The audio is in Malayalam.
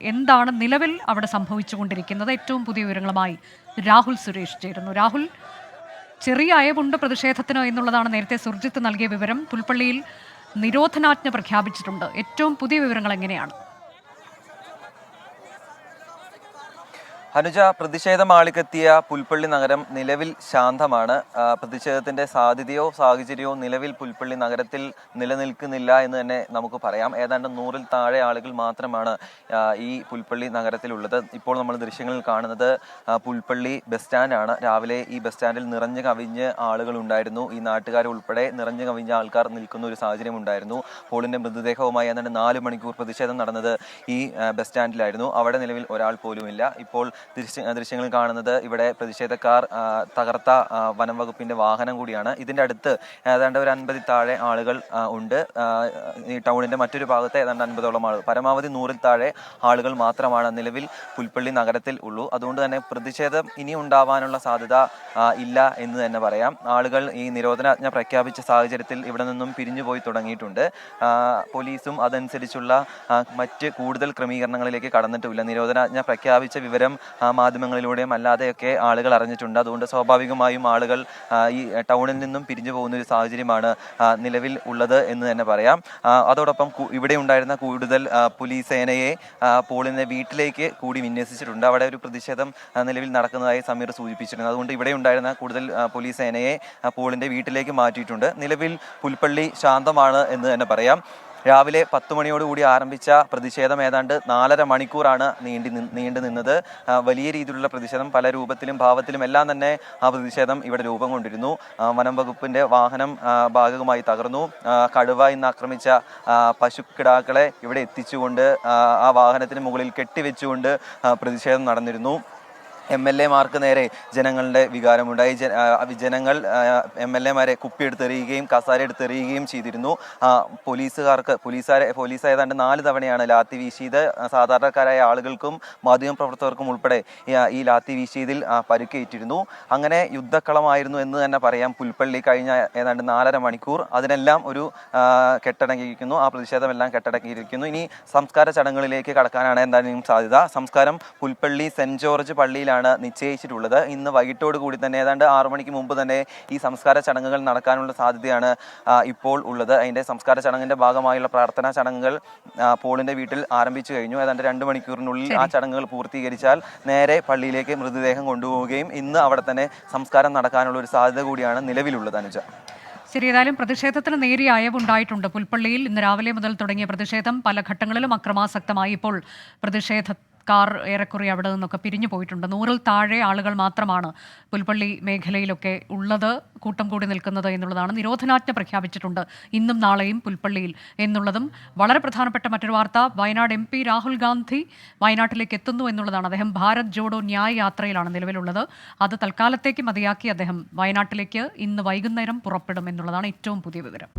എന്താണ് നിലവിൽ അവിടെ സംഭവിച്ചുകൊണ്ടിരിക്കുന്നത്? ഏറ്റവും പുതിയ വിവരങ്ങളുമായി രാഹുൽ സുരേഷ് ചേരുന്നു. രാഹുൽ ചെറിയ അയവുണ്ട് പ്രതിഷേധത്തിന് എന്നുള്ളതാണ് നേരത്തെ സുർജിത്ത് നൽകിയ വിവരം. പുൽപ്പള്ളിയിൽ നിരോധനാജ്ഞ പ്രഖ്യാപിച്ചിട്ടുണ്ട്. ഏറ്റവും പുതിയ വിവരങ്ങൾ എങ്ങനെയാണ്? അനുജ പ്രതിഷേധമാളിക്കെത്തിയ പുൽപ്പള്ളി നഗരം നിലവിൽ ശാന്തമാണ്. പ്രതിഷേധത്തിന്റെ സാധ്യതയോ സാഹചര്യമോ നിലവിൽ പുൽപ്പള്ളി നഗരത്തിൽ നിലനിൽക്കുന്നില്ല എന്ന് തന്നെ നമുക്ക് പറയാം. ഏതാണ്ട് നൂറിൽ താഴെ ആളുകൾ മാത്രമാണ് ഈ പുൽപ്പള്ളി നഗരത്തിലുള്ളത്. ഇപ്പോൾ നമ്മൾ ദൃശ്യങ്ങളിൽ കാണുന്നത് പുൽപ്പള്ളി ബസ് സ്റ്റാൻഡാണ്. രാവിലെ ഈ ബസ് സ്റ്റാൻഡിൽ നിറഞ്ഞു കവിഞ്ഞ് ആളുകൾ ഉണ്ടായിരുന്നു. ഈ നാട്ടുകാർ ഉൾപ്പെടെ നിറഞ്ഞു കവിഞ്ഞ ആൾക്കാർ നിൽക്കുന്ന ഒരു സാഹചര്യം ഉണ്ടായിരുന്നു. പോളിന്റെ മൃതദേഹവുമായി ഏതാണ്ട് നാല് മണിക്കൂർ പ്രതിഷേധം നടന്നത് ഈ ബസ് സ്റ്റാൻഡിലായിരുന്നു. അവിടെ നിലവിൽ ഒരാൾ പോലുമില്ല. ഇപ്പോൾ ദൃശ്യ ദൃശ്യങ്ങളിൽ കാണുന്നത് ഇവിടെ പ്രതിഷേധക്കാർ തകർത്ത ആ, വനം വകുപ്പിന്റെ വാഹനം കൂടിയാണ്. ഇതിന്റെ അടുത്ത് ഏതാണ്ട് ഒരു അൻപതിൽ താഴെ ആളുകൾ ഉണ്ട്. ഈ ടൗണിന്റെ മറ്റൊരു ഭാഗത്ത് ഏതാണ്ട് അൻപതോളം ആളുകൾ പരമാവധി നൂറിൽ താഴെ ആളുകൾ മാത്രമാണ് നിലവിൽ പുൽപ്പള്ളി നഗരത്തിൽ ഉള്ളൂ. അതുകൊണ്ട് തന്നെ പ്രതിഷേധം ഇനി ഉണ്ടാവാനുള്ള സാധ്യത ഇല്ല എന്ന് തന്നെ പറയാം. ആളുകൾ ഈ നിരോധനാജ്ഞ പ്രഖ്യാപിച്ച സാഹചര്യത്തിൽ ഇവിടെ നിന്നും പിരിഞ്ഞു പോയി തുടങ്ങിയിട്ടുണ്ട്. പോലീസും അതനുസരിച്ചുള്ള മറ്റ് കൂടുതൽ ക്രമീകരണങ്ങളിലേക്ക് കടന്നിട്ടുമില്ല. നിരോധനാജ്ഞ പ്രഖ്യാപിച്ച വിവരം മാധ്യമങ്ങളിലൂടെയും അല്ലാതെയൊക്കെ ആളുകൾ അറിഞ്ഞിട്ടുണ്ട്. അതുകൊണ്ട് സ്വാഭാവികമായും ആളുകൾ ഈ ടൗണിൽ നിന്നും പിരിഞ്ഞു പോകുന്ന ഒരു സാഹചര്യമാണ് നിലവിൽ ഉള്ളത് എന്ന് തന്നെ പറയാം. അതോടൊപ്പം ഇവിടെ ഉണ്ടായിരുന്ന കൂടുതൽ പോലീസ് സേനയെ പോളിന്റെ വീട്ടിലേക്ക് കൂടി വിന്യസിച്ചിട്ടുണ്ട്. അവിടെ ഒരു പ്രതിഷേധം നിലവിൽ നടക്കുന്നതായി സമീർ സൂചിപ്പിച്ചിരുന്നു. അതുകൊണ്ട് ഇവിടെ ഉണ്ടായിരുന്ന കൂടുതൽ പോലീസ് സേനയെ പോളിന്റെ വീട്ടിലേക്ക് മാറ്റിയിട്ടുണ്ട്. നിലവിൽ പുൽപ്പള്ളി ശാന്തമാണ് എന്ന് തന്നെ പറയാം. രാവിലെ പത്ത് മണിയോടുകൂടി ആരംഭിച്ച പ്രതിഷേധം ഏതാണ്ട് നാലര മണിക്കൂറാണ് നീണ്ടി നീണ്ടു നിന്നത്. വലിയ രീതിയിലുള്ള പ്രതിഷേധം പല രൂപത്തിലും ഭാവത്തിലും എല്ലാം തന്നെ ആ പ്രതിഷേധം ഇവിടെ രൂപം കൊണ്ടിരുന്നു. വനം വകുപ്പിന്റെ വാഹനം ഭാഗികമായി തകർന്നു. കടുവ ഇന്ന് ആക്രമിച്ച പശുക്കിടാക്കളെ ഇവിടെ എത്തിച്ചുകൊണ്ട് ആ, വാഹനത്തിന് മുകളിൽ കെട്ടിവെച്ചുകൊണ്ട് പ്രതിഷേധം നടന്നിരുന്നു. എം എൽ എമാർക്ക് നേരെ ജനങ്ങളുടെ വികാരമുണ്ടായി. ജന- ജനങ്ങൾ എം എൽ എമാരെ കുപ്പിയെടുത്തെറിയുകയും കസാര എടുത്തെറിയുകയും ചെയ്തിരുന്നു. പോലീസുകാർക്ക് പോലീസുകാരെ പോലീസ് ഏതാണ്ട് നാല് തവണയാണ് ലാത്തി വീശിയത്. സാധാരണക്കാരായ ആളുകൾക്കും മാധ്യമപ്രവർത്തകർക്കും ഉൾപ്പെടെ ഈ, ലാത്തി വീശിയതിൽ പരുക്കേറ്റിരുന്നു. അങ്ങനെ യുദ്ധക്കളമായിരുന്നു എന്ന് തന്നെ പറയാം. പുൽപ്പള്ളി കഴിഞ്ഞ ഏതാണ്ട് നാലര മണിക്കൂർ അതിനെല്ലാം ഒരു കെട്ടടങ്ങിയിരിക്കുന്നു. ആ പ്രതിഷേധമെല്ലാം കെട്ടടങ്ങിയിരിക്കുന്നു. ഇനി സംസ്കാര ചടങ്ങുകളിലേക്ക് കടക്കാനാണ് എന്തായാലും സാധ്യത. സംസ്കാരം പുൽപ്പള്ളി സെന്റ് ജോർജ് പള്ളിയിലാണ്. നിശ്ചയിച്ചിട്ടുള്ളത്. ഇന്ന് വൈകിട്ടോട് കൂടി തന്നെ ഏതാണ്ട് ആറു മണിക്ക് മുമ്പ് തന്നെ ഈ സംസ്കാര ചടങ്ങുകൾ നടക്കാനുള്ള സാധ്യതയാണ് ഇപ്പോൾ ഉള്ളത്. അതിന്റെ സംസ്കാര ചടങ്ങിന്റെ ഭാഗമായുള്ള പ്രാർത്ഥനാ ചടങ്ങുകൾ പോളിന്റെ വീട്ടിൽ ആരംഭിച്ചു കഴിഞ്ഞു. ഏതാണ്ട് രണ്ട് മണിക്കൂറിനുള്ളിൽ ആ ചടങ്ങുകൾ പൂർത്തീകരിച്ചാൽ നേരെ പള്ളിയിലേക്ക് മൃതദേഹം കൊണ്ടുപോവുകയും ഇന്ന് അവിടെ തന്നെ സംസ്കാരം നടക്കാനുള്ള ഒരു സാധ്യത കൂടിയാണ് നിലവിലുള്ളത് അനുജ. ശരി ഏതായാലും പ്രതിഷേധത്തിന് നേരിയ അയവുണ്ടായിട്ടുണ്ട്. പുൽപ്പള്ളിയിൽ ഇന്ന് രാവിലെ മുതൽ തുടങ്ങിയ പ്രതിഷേധം പല ഘട്ടങ്ങളിലും അക്രമാസക്തമായി ഇപ്പോൾ പ്രതിഷേധക്കാർ ഏറെക്കുറെ അവിടെ നിന്നൊക്കെ പിരിഞ്ഞു പോയിട്ടുണ്ട്. നൂറിൽ താഴെ ആളുകൾ മാത്രമാണ് പുൽപ്പള്ളി മേഖലയിലൊക്കെ ഉള്ളത് കൂട്ടം കൂടി നിൽക്കുന്നത് എന്നുള്ളതാണ്. നിരോധനാജ്ഞ പ്രഖ്യാപിച്ചിട്ടുണ്ട് ഇന്നും നാളെയും പുൽപ്പള്ളിയിൽ എന്നുള്ളതും. വളരെ പ്രധാനപ്പെട്ട മറ്റൊരു വാർത്ത വയനാട് എം രാഹുൽ ഗാന്ധി വയനാട്ടിലേക്ക് എത്തുന്നു എന്നുള്ളതാണ്. അദ്ദേഹം ഭാരത് ജോഡോ ന്യായ യാത്രയിലാണ് നിലവിലുള്ളത്. അത് തൽക്കാലത്തേക്ക് മതിയാക്കി അദ്ദേഹം വയനാട്ടിലേക്ക് ഇന്ന് വൈകുന്നേരം പുറപ്പെടും എന്നുള്ളതാണ് ഏറ്റവും പുതിയ വിവരം.